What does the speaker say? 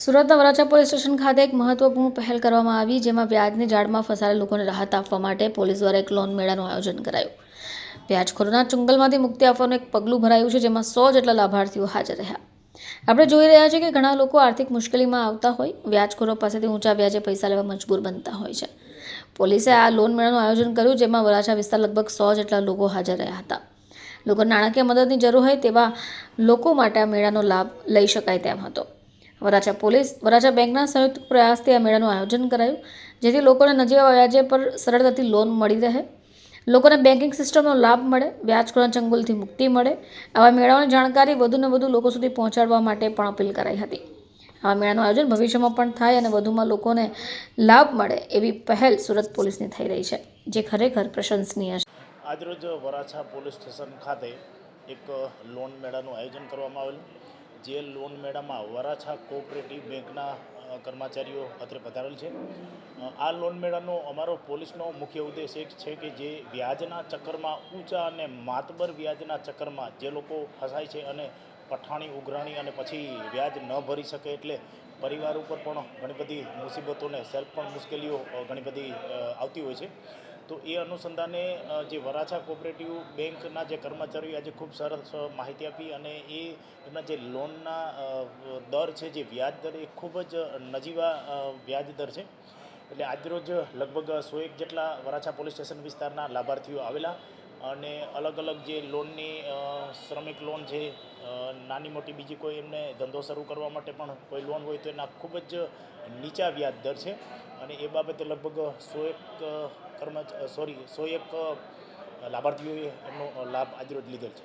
સુરતના Varachha police station ખાતે એક મહત્વપૂર્ણ પહેલ કરવામાં આવી, જેમાં વ્યાજની જાળમાં ફસાયેલા લોકોને રાહત આપવા માટે પોલીસ દ્વારા એક લોન મેળાનું આયોજન કરાયું. વ્યાજખોરોના ચુંગલમાંથી મુક્તિ આપવાનું એક પગલું ભરાયું છે, જેમાં સો જેટલા લાભાર્થીઓ હાજર રહ્યા. આપણે જોઈ રહ્યા છીએ કે ઘણા લોકો આર્થિક મુશ્કેલીમાં આવતા હોય, વ્યાજખોરો પાસેથી ઊંચા વ્યાજે પૈસા લેવા મજબૂર બનતા હોય છે. પોલીસે આ લોન મેળાનું આયોજન કર્યું, જેમાં વરાછા વિસ્તાર લગભગ સો જેટલા લોકો હાજર રહ્યા હતા. લોકો નાણાકીય મદદની જરૂર હોય તેવા લોકો માટે આ મેળાનો લાભ લઈ શકાય તેમ હતો. વરાછા પોલીસ વરાછા બેંકના સંયુક્ત પ્રયાસથી આ મેળાનું આયોજન કરાયું, જેથી લોકોને નજીવા વ્યાજે પર સરળતાથી લોન મળી રહે. લોકોને બેન્કિંગ સિસ્ટમનો લાભ મળે, વ્યાજખોરના ચંગુલથી મુક્તિ મળે. આવા મેળાઓની જાણકારી વધુને વધુ લોકો સુધી પહોંચાડવા માટે પણ અપીલ કરાઈ હતી. આવા મેળાનું આયોજન ભવિષ્યમાં પણ થાય અને વધુમાં લોકોને લાભ મળે એવી પહેલ સુરત પોલીસની થઈ રહી છે, જે ખરેખર પ્રશંસનીય છે. આજરોજ વરાછા પોલીસ સ્ટેશન ખાતે એક લોન મેળાનું આયોજન કરવામાં આવેલું. જે લોન મેળામાં વરાછા કોઓપરેટિવ બેંકના કર્મચારીઓ અત્રે પધારેલ છે. આ લોન મેળાનો અમારો પોલીસનો મુખ્ય ઉદ્દેશ એક છે કે જે વ્યાજના ચક્કરમાં, ઊંચા અને માતબર વ્યાજના ચક્કરમાં જે લોકો ફસાય છે અને પઠાણી, ઉઘરાણી અને પછી વ્યાજ ન ભરી શકે એટલે પરિવાર ઉપર પણ ઘણી બધી મુસીબતોને, સેલ્ફ પણ મુશ્કેલીઓ ઘણી બધી આવતી હોય છે. તો એ અનુસંધાને જે વરાછા કોઓપરેટિવ બેંકના જે કર્મચારીઓ આજે ખૂબ સરસ માહિતી આપી અને એ એમના જે લોનના દર છે, જે વ્યાજ દર, એ ખૂબ જ નજીવા વ્યાજ દર છે. એટલે આજરોજ લગભગ સો એક જેટલા વરાછા પોલીસ સ્ટેશન વિસ્તારના લાભાર્થીઓ આવેલા અને અલગ અલગ જે લોનની શ્રમિક લોન છે નાની મોટી બીજી કોઈ એમને ધંધો શરૂ કરવા માટે પણ કોઈ લોન હોય તો એના ખૂબ જ નીચા વ્યાજ દર છે. અને એ બાબતે લગભગ સો એક કર્મચ સોરી, સો એક લાભાર્થીઓએ એમનો લાભ આજરોજ લીધેલ છે.